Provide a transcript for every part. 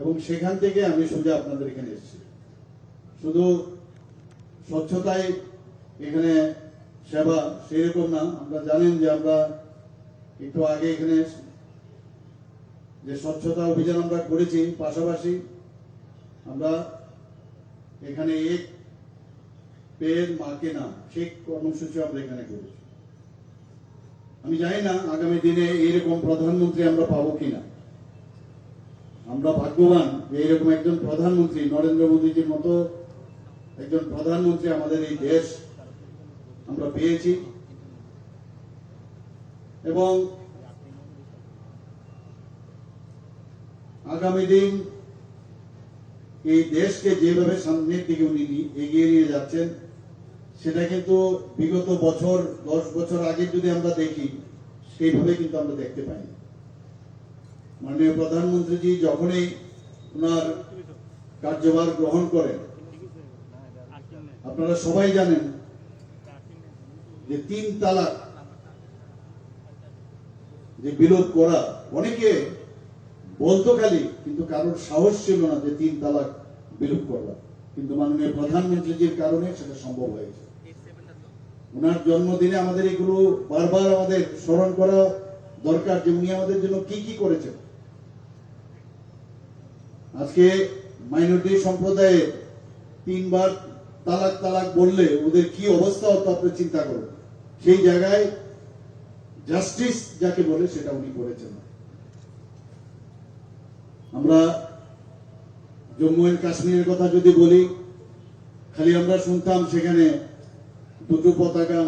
এবং সেখান থেকে আমি সোজা আপনাদের এখানে এসেছি। শুধু স্বচ্ছতায় এখানে সেবা সেরকম না, আমরা জানেন যে আমরা একটু আগে এখানে যে স্বচ্ছতা অভিযান আমরা করেছি, পাশাপাশি আমরা এখানে এক পেয়ের মাকে না সেই কর্মসূচি আমরা এখানে করেছি। আমি জানি না আগামী দিনে এইরকম প্রধানমন্ত্রী আমরা পাবো কিনা। আমরা ভাগ্যবান যে এরকম একজন প্রধানমন্ত্রী, নরেন্দ্র মোদীজির মতো একজন প্রধানমন্ত্রী আমাদের এই দেশ আমরা পেয়েছি। এবং আগামী দিন এই দেশকে যেভাবে সামনের দিকে উনি এগিয়ে নিয়ে যাচ্ছেন, সেটা কিন্তু বিগত বছর, দশ বছর আগে যদি আমরা দেখি, সেইভাবে কিন্তু আমরা দেখতে পাই মাননীয় প্রধানমন্ত্রীজি যখনই ওনার কার্যভার গ্রহণ করেন, আপনারা সবাই জানেন যে তিন তালাক যে বিলোপ করা, অনেকে বলতো খালি কিন্তু কারোর সাহস ছিল না যে তিন তালাক বিলোপ করবা কিন্তু মাননীয় প্রধানমন্ত্রীজির কারণে সেটা সম্ভব হয়েছে। ওনার জন্মদিনে আমাদের এগুলো বারবার আমাদের স্মরণ করা দরকার যে উনি আমাদের জন্য কি কি করেছেন। আজকে মাইনরিটি সম্প্রদায়ে তিনবার তালাক তালাক বললে ওদের কি অবস্থা হতো আপনি চিন্তা করুন। সেই জায়গায় জাস্টিস যাকে বলে সেটা উনি করেছেন। আমরা জম্মু এন্ড কাশ্মীরের কথা যদি বলি, খালি আমরা শুনতাম সেখানে দুটো পতাকা,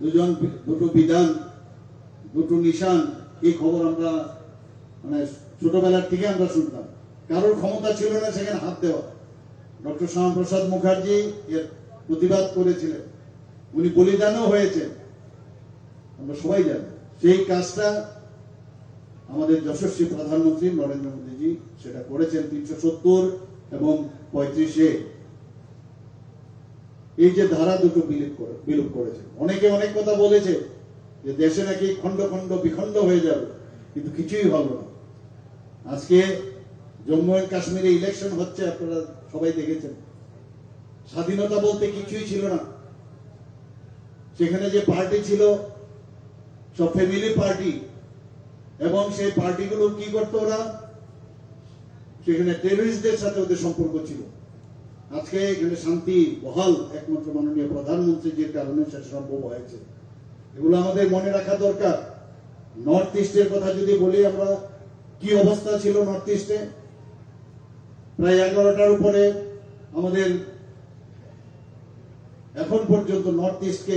দুজন দুটো বিধান, দুটো নিশান, এই খবর আমরা মানে ছোটবেলার থেকে আমরা শুনতাম। কারোর ক্ষমতা ছিল না সেখানে হাত দেওয়া। ডক্টর শ্যামাপ্রসাদ মুখার্জি এর প্রতিবাদ করেছিলেন। উনি বলিদানও হয়েছে আমরা সবাই জানি। সেই কাজটা আমাদের যশস্বী প্রধানমন্ত্রী নরেন্দ্র মোদীজি সেটা করেছেন তিনশো সত্তর এবং পঁয়ত্রিশে। এই যে ধারা দুটো বিলুপ করে, বিলুপ করেছে অনেকে অনেক কথা বলেছে যে দেশে নাকি খণ্ড খণ্ড বিখণ্ড হয়ে যাবে, কিন্তু কিছুই হলো না। আজকে জম্মু এন্ড কাশ্মীরে ইলেকশন হচ্ছে, আপনারা সবাই দেখেছেন। স্বাধীনতা বলতে কিছুই ছিল না। সেখানে যে পার্টি ছিল, সব ফ্যামিলি পার্টি এবং সেই পার্টিগুলো কি করতো ওরা? সেখানে টেররিস্টদের সাথে ওদের সম্পর্ক ছিল। আজকে এখানে শান্তি, বহাল একমাত্র মাননীয় প্রধানমন্ত্রীজির কারণে সেটা সম্ভব হয়েছে। এগুলো আমাদের মনে রাখা দরকার। নর্থ ইস্টের কথা যদি বলি আমরা, কি অবস্থা ছিল নর্থ ইস্টে প্রায় এগারোটার উপরে আমাদের এখন পর্যন্ত নর্থ ইস্টকে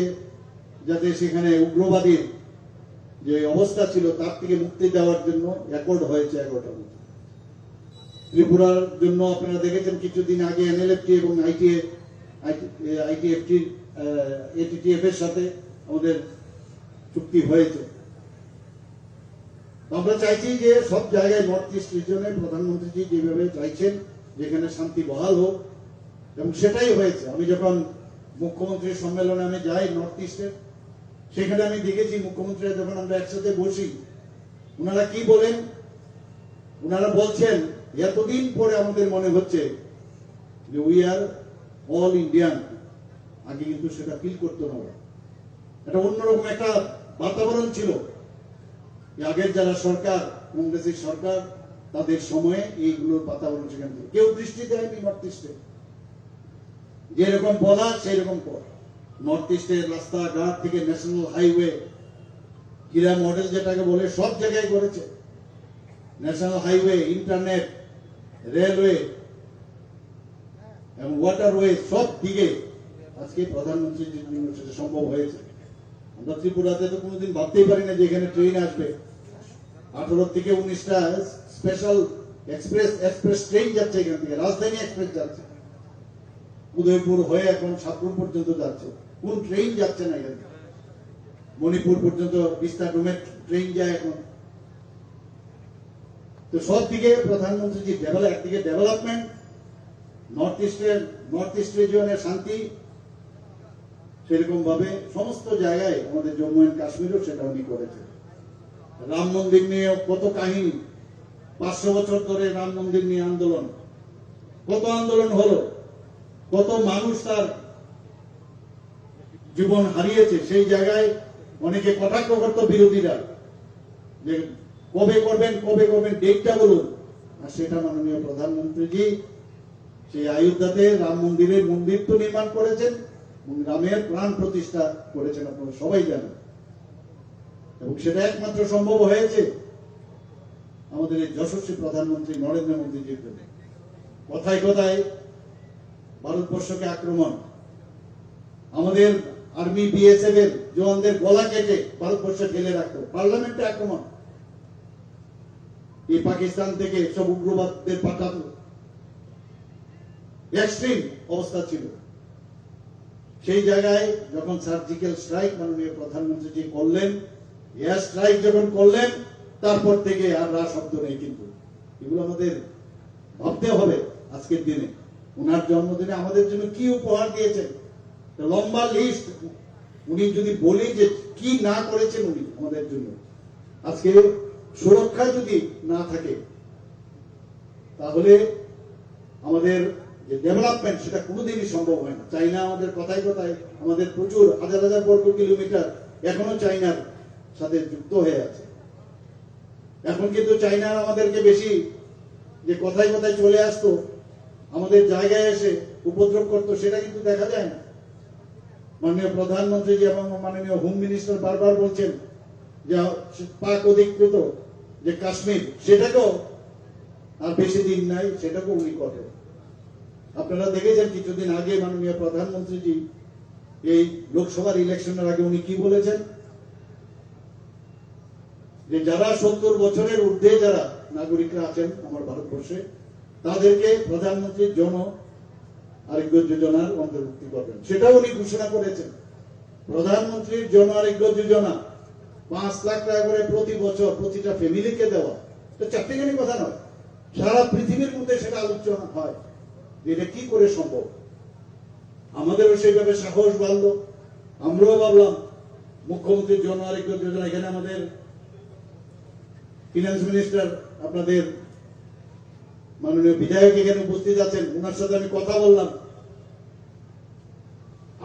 যাতে সেখানে উগ্রবাদীর যে অবস্থা ছিল, তার থেকে মুক্তি দেওয়ার জন্য রেকর্ড হয়েছে এগারোটার মতো ত্রিপুরার জন্য আপনারা দেখেছেন কিছুদিন আগে এনএলএফটি এবং আইটিএ, আইটিএফটি এটিটিএফ এর সাথে আমাদের চুক্তি হয়েছে। আমরা চাইছি যে সব জায়গায় নর্থ ইস্ট রিজনে প্রধানমন্ত্রীজি যেভাবে চাইছেন যেখানে শান্তি বহাল হোক। এবং সেটাই হয়েছে। আমি যখন মুখ্যমন্ত্রীর সম্মেলনে আমি যাই নর্থ ইস্টের সেখানে আমি দেখেছি মুখ্যমন্ত্রীরা যখন আমরা একসাথে বসি ওনারা কি বলেন? ওনারা বলছেন, এতদিন পরে আমাদের মনে হচ্ছে যে উই আর অল ইন্ডিয়ান আগে কিন্তু সেটা ফিল করতো না এটা অন্যরকম একটা বাতাবরণ ছিল। আগের যারা সরকার, কংগ্রেসের সরকার তাদের সময়ে এইগুলোর বাতাবরণ সেখানে ছিল। কেউ দৃষ্টি দেয়নি নর্থ ইস্টে যেরকম বলা সেই রকম পর নর্থ ইস্টের রাস্তাঘাট থেকে ন্যাশনাল হাইওয়ে হীরা মডেল যেটাকে বলে, সব জায়গায় করেছে। ন্যাশনাল হাইওয়ে ইন্টারনেট রেলওয়ে এবং ওয়াটারওয়ে সব দিকে আজকে প্রধানমন্ত্রী সেটা সম্ভব হয়েছে। আমরা ত্রিপুরাতে তো কোনোদিন ভাবতেই পারি না যে এখানে ট্রেন আসবে। আঠারো থেকে উনিশটা স্পেশাল এক্সপ্রেস এক্সপ্রেস ট্রেন যাচ্ছে এখান থেকে, রাজধানী এক্সপ্রেস যাচ্ছে। উদয়পুর হয়ে এখন সাতপুর পর্যন্ত যাচ্ছে, কোন ট্রেন যাচ্ছে না এখান মণিপুর পর্যন্ত বিস্তার রুমের ট্রেন যায় এখন। তো সব দিকে প্রধানমন্ত্রী যে ডেভেলপ একদিকে ডেভেলপমেন্ট নর্থ ইস্টের নর্থ ইস্ট রিজিয়নের শান্তি সেরকম ভাবে সমস্ত জায়গায় আমাদের জম্মু এন্ড কাশ্মীরও সেটা উনি করেছে রাম মন্দির নিয়ে কত কাহিনী পাঁচশো বছর ধরে রাম মন্দির নিয়ে আন্দোলন। কত আন্দোলন হলো? কত মানুষ তার জীবন হারিয়েছে? সেই জায়গায় অনেকে কটাক্ষ করত বিরোধীরা যে কবে করবেন কবে করবেন ডেটটা বলুন। আর সেটা মাননীয় প্রধানমন্ত্রীজি সেই অযোধ্যাতে রাম মন্দিরের মন্দির তো নির্মাণ করেছেন এবং রামের প্রাণ প্রতিষ্ঠা করেছেন, আপনারা সবাই জানেন। এবং সেটা একমাত্র সম্ভব হয়েছে। আমাদের এই যশস্বী প্রধানমন্ত্রী নরেন্দ্র মোদীজির জন্য। কথায় কথায় ভারতবর্ষকে আক্রমণ। আমাদের আর্মি বিএসএফ এর জওয়ানদের গলা কেটে ভারতবর্ষে ফেলে রাখতো পার্লামেন্টে আক্রমণ। এই পাকিস্তান থেকে সব উগ্রবাদদের পাঠাতো এক্সট্রিম অবস্থা ছিল। সেই জায়গায় যখন সার্জিক্যাল স্ট্রাইক মাননীয় প্রধানমন্ত্রী জি করলেন এয়ার স্ট্রাইক যখন করলেন তারপর থেকে আর রা শব্দ নেই কিন্তু। এগুলো আমাদের ভাবতে হবে আজকের দিনে। ওনার জন্মদিনে আমাদের জন্য কি উপহার দিয়েছেন? লম্বা লিস্ট উনি যদি বলি যে কি না করেছেন উনি আমাদের জন্য। আজকে সুরক্ষা যদি না থাকে, তাহলে আমাদের যে ডেভেলপমেন্ট সেটা কোনোদিনই সম্ভব হয় না। চাইনা আমাদের কথায় কথায় আমাদের প্রচুর হাজার হাজার বর্গ কিলোমিটার এখনও চাইনার সাথে যুক্ত হয়ে আছে। এখন কিন্তু চাইনা আমাদেরকে বেশি যে কথায় কথায় চলে আসতো, আমাদের জায়গায় এসে উপদ্রব করতো, সেটা কিন্তু দেখা যায় না। মাননীয় প্রধানমন্ত্রী জি এবং মাননীয় হোম মিনিস্টার বারবার বলছেন যে, পাক অধিকৃত যে কাশ্মীর, সেটাকেও আর বেশি দিন নাই, সেটাকেও উনি করবেন আপনারা দেখেছেন কিছুদিন আগে মাননীয় প্রধানমন্ত্রীজি এই লোকসভার ইলেকশনের আগে উনি কি বলেছেন? যে যারা সত্তর বছরের ঊর্ধ্বে যারা নাগরিকরা আছেন আমার ভারতবর্ষে, তাদেরকে প্রধানমন্ত্রীর জন আরোগ্য যোজনার অন্তর্ভুক্তি করবেন। সেটাও উনি ঘোষণা করেছেন। প্রধানমন্ত্রীর জন আরোগ্য যোজনা পাঁচ লাখ টাকা করে প্রতি বছর প্রতিটা ফ্যামিলিকে দেওয়া তো চারটিখানি কথা নয়। সারা পৃথিবীর মধ্যে সেটা আলোচনা হয় এটা কি করে সম্ভব। আমাদেরও সেইভাবে সাহস বাড়লো। আমরাও ভাবলাম, মুখ্যমন্ত্রীর জন আরোগ্য যোজনা, এখানে আমাদের ফিনান্স মিনিস্টার আপনাদের মাননীয় বিধায়ক এখানে উপস্থিত আছেন ওনার সাথে আমি কথা বললাম।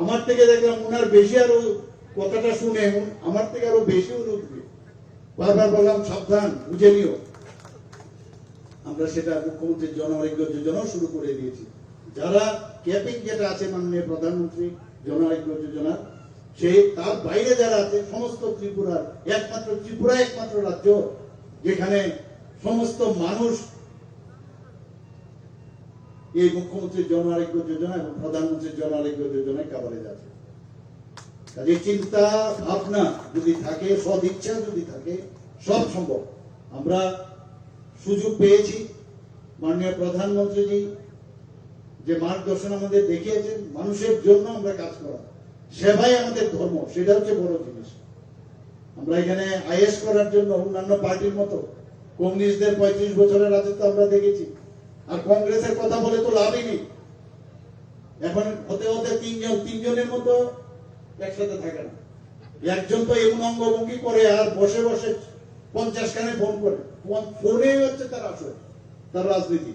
আমার থেকে দেখলাম ওনার বেশি আরও কথাটা শুনে, আমার থেকে আরও বেশি উঠবে বারবার বললাম, সাবধান, বুঝে নিও। আমরা সেটা মুখ্যমন্ত্রীর যোজনাও শুরু করে দিয়েছি। যারা ক্যাপিং যেটা আছে মাননীয় প্রধানমন্ত্রী, জন আরোগ্য যোজনা সেই তার বাইরে যারা আছে, সমস্ত ত্রিপুরার, একমাত্র ত্রিপুরা একমাত্র রাজ্য যেখানে সমস্ত মানুষ এই মুখ্যমন্ত্রীর জন আরোগ্য যোজনা এবং প্রধানমন্ত্রীর জন আরোগ্য যোজনায় কাভারেজ আছে। কাজে চিন্তা, ভাবনা যদি থাকে সদ ইচ্ছা যদি থাকে, সব সম্ভব। আমরা সুযোগ পেয়েছি। মাননীয় প্রধানমন্ত্রীজি যে মার্গদর্শন আমাদের দেখিয়েছেন, মানুষের জন্য আমরা কাজ করা। সেবাই আমাদের ধর্ম, সেটা হচ্ছে বড় জিনিস। আমরা এখানে আইএস করার জন্য অন্যান্য পার্টির মতো কমিউনিস্টদের পঁয়ত্রিশ বছরের রাজত্ব আমরা দেখেছি। আর কংগ্রেসের কথা বলে তো লাভই নেই। এখন হতে হতে তিনজন, তিনজনের মতো একসাথে থাকে না। একজন তো এমন অঙ্গভঙ্গি করে আর বসে বসে পঞ্চাশ খানে ফোন করে। ফোন- হচ্ছে তার আসল, তার রাজনীতি।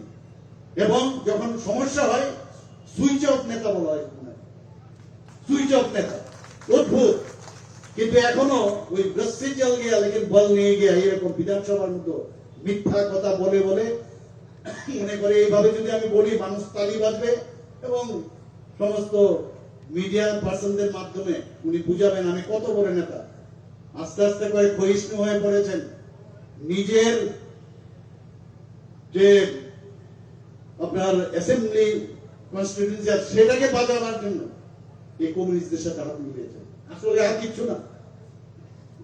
এবং যখন সমস্যা হয়, সুইচ অফ নেতা বলা হয়। সুইচ অফ নেতা, অদ্ভুত। কিন্তু এখনও ওই রস্সি জল গিয়া লেকিন বল নিয়ে গিয়া এরকম বিধানসভার মতো মিথ্যা কথা বলে বলে মনে করে? এইভাবে যদি আমি বলি, মানুষ তালি বাজবে এবং সমস্ত মিডিয়া পার্সনদের মাধ্যমে উনি বুঝাবেন, আমি কত বড় নেতা। আস্তে আস্তে করে ক্ষয়িষ্ণু হয়ে পড়েছেন। নিজের যে আপনার অ্যাসেম্বলি কনস্টিটিউন্সি সেটাকে বাজাবার জন্য এই কমিউনিস্টদের সাথে হাত মিলিয়েছে আসলে আর কিচ্ছু না।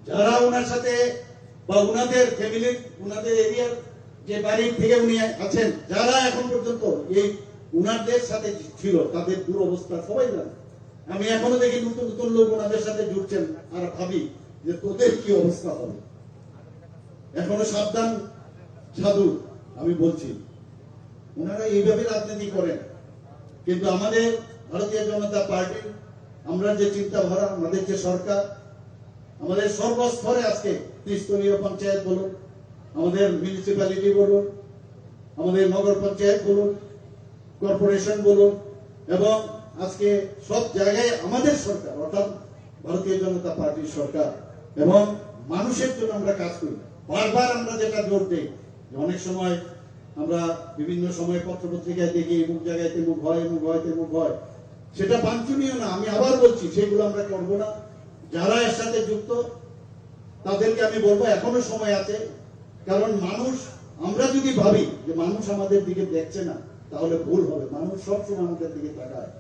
যারা ওনার সাথে বা ওনাদের ফ্যামিলির ওনাদের এরিয়ার যে বাড়ির থেকে উনি আছেন, যারা এখন পর্যন্ত এই উনাদের সাথে ছিল, তাদের দুরবস্থা সবাই জানে। আমি এখনও দেখি নতুন নতুন লোক ওনাদের সাথে জুড়ছেন আর ভাবি যে তোদের কি অবস্থা হবে। এখনও সাবধান সাধু আমি বলছি। ওনারা এইভাবে রাজনীতি করেন। কিন্তু আমাদের ভারতীয় জনতা পার্টি আমরা যে চিন্তা ভাবনা আমাদের যে সরকার, আমাদের সর্বস্তরে আজকে ত্রিস্তরীয় পঞ্চায়েত বলুন, আমাদের মিউনিসিপ্যালিটি বলুন, আমাদের নগর পঞ্চায়েত বলুন কর্পোরেশন বলুন, এবং আজকে সব জায়গায় আমাদের সরকার, অর্থাৎ ভারতীয় জনতা পার্টির সরকার, এবং মানুষের জন্য আমরা কাজ করি। বারবার আমরা যেটা জোর দিই অনেক সময় আমরা বিভিন্ন সময় পত্রপত্রিকায় দেখি এমুক জায়গায় তেমুক হয় এমুক হয় তেমুক হয় সেটা বাঞ্ছনীয় না, আমি আবার বলছি, সেগুলো আমরা করব না। যারা এর সাথে যুক্ত, তাদেরকে আমি বলব, এখনও সময় আছে। কারণ মানুষ, আমরা যদি ভাবি যে মানুষ আমাদের দিকে দেখছে না, তাহলে ভুল হবে। মানুষ সবসময় আমাদের দিকে তাকায়।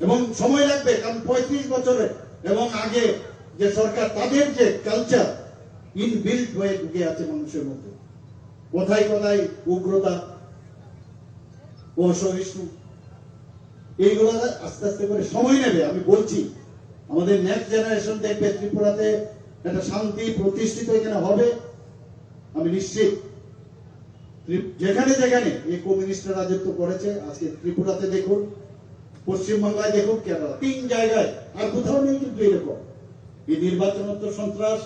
এবং সময় লাগবে, কারণ পঁয়ত্রিশ বছরে এবং আগে যে সরকার, তাদের যে কালচার ইনবিল্ট হয়ে ঢুকে আছে মানুষের মধ্যে। কোথায় কোথায় উগ্রতা অসহিষ্ণু এইগুলো আস্তে আস্তে করে সময় নেবে, আমি বলছি। আমাদের নেক্সট জেনারেশন দেখবে ত্রিপুরাতে একটা শান্তি প্রতিষ্ঠিত এখানে হবে, আমি নিশ্চিত। যেখানে যেখানে, এই কমিউনিস্ট রাজত্ব করেছে, আজকে ত্রিপুরাতে দেখুন, পশ্চিমবাংলায় দেখুন, কেরালা, তিন জায়গায়, আর কোথাও নেই কিন্তু এরকম। এই নির্বাচনোত্তর সন্ত্রাস,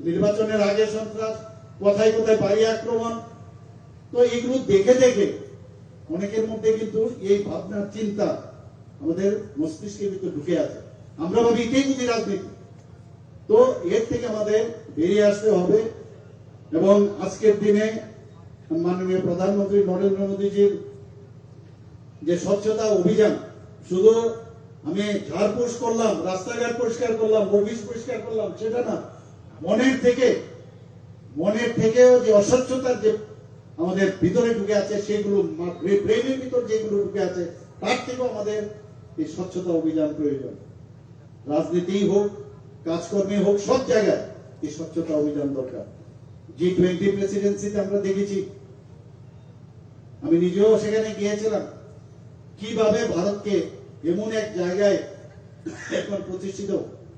নির্বাচনের আগে সন্ত্রাস, কোথায় কোথায় বাড়ি আক্রমণ। তো এগুলো দেখে দেখে অনেকের মধ্যে কিন্তু এই ভাবনা চিন্তা আমাদের মস্তিষ্কের ভিতরে ঢুকে আছে। আমরা ভাবি এটাই বুঝি রাজনীতি। তো এর থেকে আমাদের বেরিয়ে আসতে হবে এবং আজকের দিনে মাননীয় প্রধানমন্ত্রী নরেন্দ্র মোদীজির যে স্বচ্ছতা অভিযান, শুধু আমি ঝাড়পোষ করলাম, রাস্তাঘাট পরিষ্কার করলাম অফিস পরিষ্কার করলাম, সেটা না। মনের থেকে, মনের থেকেও যে অস্বচ্ছতার যে আমাদের ভিতরে ঢুকে আছে সেগুলো ব্রেনের ভিতর যেগুলো ঢুকে আছে, তার থেকেও আমাদের এই স্বচ্ছতা অভিযান প্রয়োজন। রাজনীতি হোক, কাজকর্মে হোক, সব জায়গায় এই স্বচ্ছতা অভিযান দরকার। জি টোয়েন্টি প্রেসিডেন্সিতে আমরা দেখেছি, আমি নিজেও সেখানে গিয়েছিলাম, কীভাবে ভারতকে এমন এক জায়গায় এখন প্রতিষ্ঠিত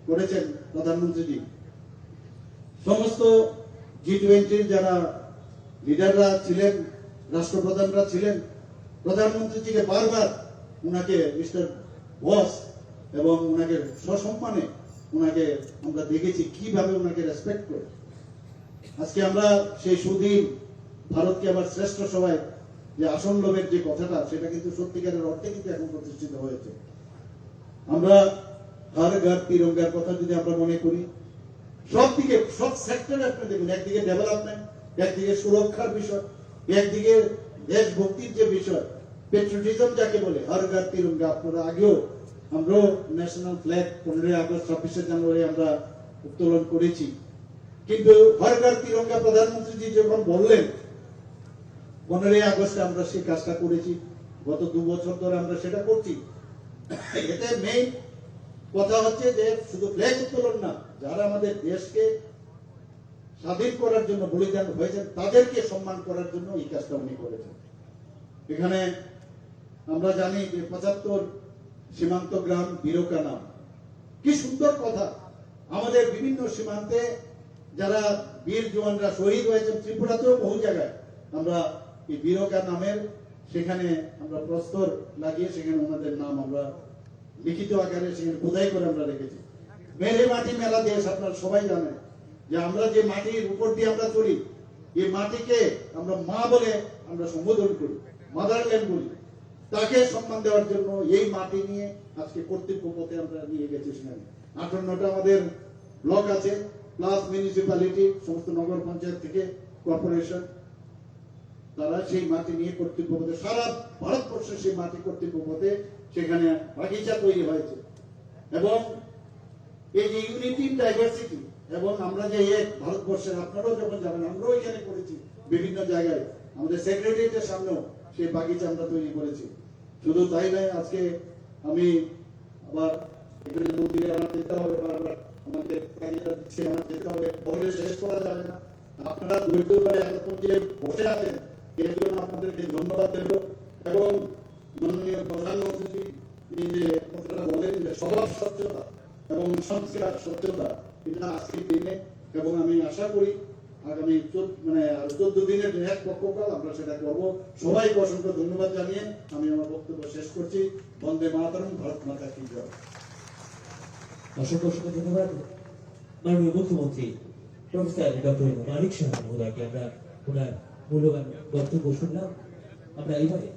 করেছেন প্রধানমন্ত্রীজি। সমস্ত জি টোয়েন্টির যারা লিডাররা ছিলেন, রাষ্ট্রপ্রধানরা ছিলেন। প্রধানমন্ত্রীজিকে বারবার উনাকে মিস্টার বস এবং উনাকে সসম্মানে উনাকে আমরা দেখেছি কীভাবে উনাকে রেসপেক্ট করে। আজকে আমরা সেই সুদিন ভারতকে আবার শ্রেষ্ঠ সবাই যে আসন লোভের যে কথাটা, সেটা কিন্তু সত্যিকারের অর্থে কিন্তু এখন প্রতিষ্ঠিত হয়েছে। আমরা হার ঘর তিরঙ্গার কথা যদি আমরা মনে করি, সব দিকে, সব সেক্টরে আপনি দেখুন, একদিকে ডেভেলপমেন্ট একদিকে সুরক্ষার বিষয় একদিকে দেশভক্তির যে বিষয় পেট্রোটিজম যাকে বলে, হর ঘর তিরঙ্গা আপনারা আগেও আমরাও ন্যাশনাল ফ্ল্যাগ পনেরোই আগস্ট, ছাব্বিশে জানুয়ারি আমরা উত্তোলন করেছি। কিন্তু হর ঘর তিরঙ্গা প্রধানমন্ত্রীজি যখন বললেন, পনেরোই আগস্টে আমরা সেই কাজটা করেছি, গত দু বছর ধরে আমরা সেটা করছি। এতে মেইন কথা হচ্ছে যে শুধু ফ্ল্যাগ উত্তোলন না, যারা আমাদের দেশকে স্বাধীন করার জন্য বলিদান হয়েছেন তাদেরকে সম্মান করার জন্য এই কাজটা উনি করেছেন। এখানে আমরা জানি যে পঁচাত্তর সীমান্ত গ্রাম বীরকা নাম। কি সুন্দর কথা। আমাদের বিভিন্ন সীমান্তে যারা বীর জওয়ানরা শহীদ হয়েছেন, ত্রিপুরাতেও বহু জায়গায় আমরা এই বীরকা নামের সেখানে আমরা প্রস্তর লাগিয়ে সেখানে ওনাদের নাম আমরা লিখিত আকারে সেখানে খোদাই করে আমরা রেখেছি। মেরে মাটি মেলা দেশ, আপনারা সবাই জানেন। যে আমরা যে মাটির উপর দিয়ে আমরা চলি এই মাটিকে আমরা মা বলে আমরা সম্বোধন করি, মাদারল্যান্ড বলি। তাকে সম্মান দেওয়ার জন্য এই মাটি নিয়ে আজকে কর্তৃপক্ষ পথে আমরা নিয়ে গেছি সেখানে। আঠান্নটা আমাদের ব্লক আছে, প্লাস মিউনিসিপ্যালিটি সমস্ত নগর পঞ্চায়েত থেকে কর্পোরেশন তারা সেই মাটি নিয়ে কর্তৃপক্ষ পথে সারা ভারতবর্ষে সেই মাটি কর্তৃপক্ষ পথে সেখানে বাগিচা তৈরি হয়েছে। এবং এই যে ইউনিটি ডাইভার্সিটি এবং আমরা যে এক ভারতবর্ষের আপনারাও যখন যাবেন, আমরাও এখানে করেছি বিভিন্ন জায়গায়। আমাদের সেক্রেটারিয়েটের সামনেও সেই বাগিচা আমরা তৈরি করেছি। শুধু তাই নয়, আজকে আমি আবার মন্দিরে আমার যেতে হবে বারবার আমাদের কাজটা দিচ্ছে, আমার যেতে হবে। বলে শেষ করা যাবে না। আপনারা ধৈর্য ধরে এতক্ষণ যে বসে আছেন, এর জন্য আপনাদেরকে ধন্যবাদ দেব। এবং মাননীয় প্রধানমন্ত্রী, তিনি যে কথাটা বলেন যে স্বভাব স্বচ্ছতা এবং সংস্কার স্বচ্ছতা এটা আজকের দিনে। এবং আমি আশা করি আগামী মানে চোদ্দ দিনের পক্ষকাল আমরা সেটা করব। সবাইকে অসংখ্য ধন্যবাদ জানিয়ে আমি আমার বক্তব্য শেষ করছি। বন্দে মাতরম, ভারত মাতা কি জয়। অসংখ্য অসংখ্য ধন্যবাদ। মাননীয় মুখ্যমন্ত্রী, প্রফেসর ডক্টর মানিক শাহ মহোদয়কে আমরা ওনার মূল্যবান বক্তব্য শুনলাম। আমরা এবারে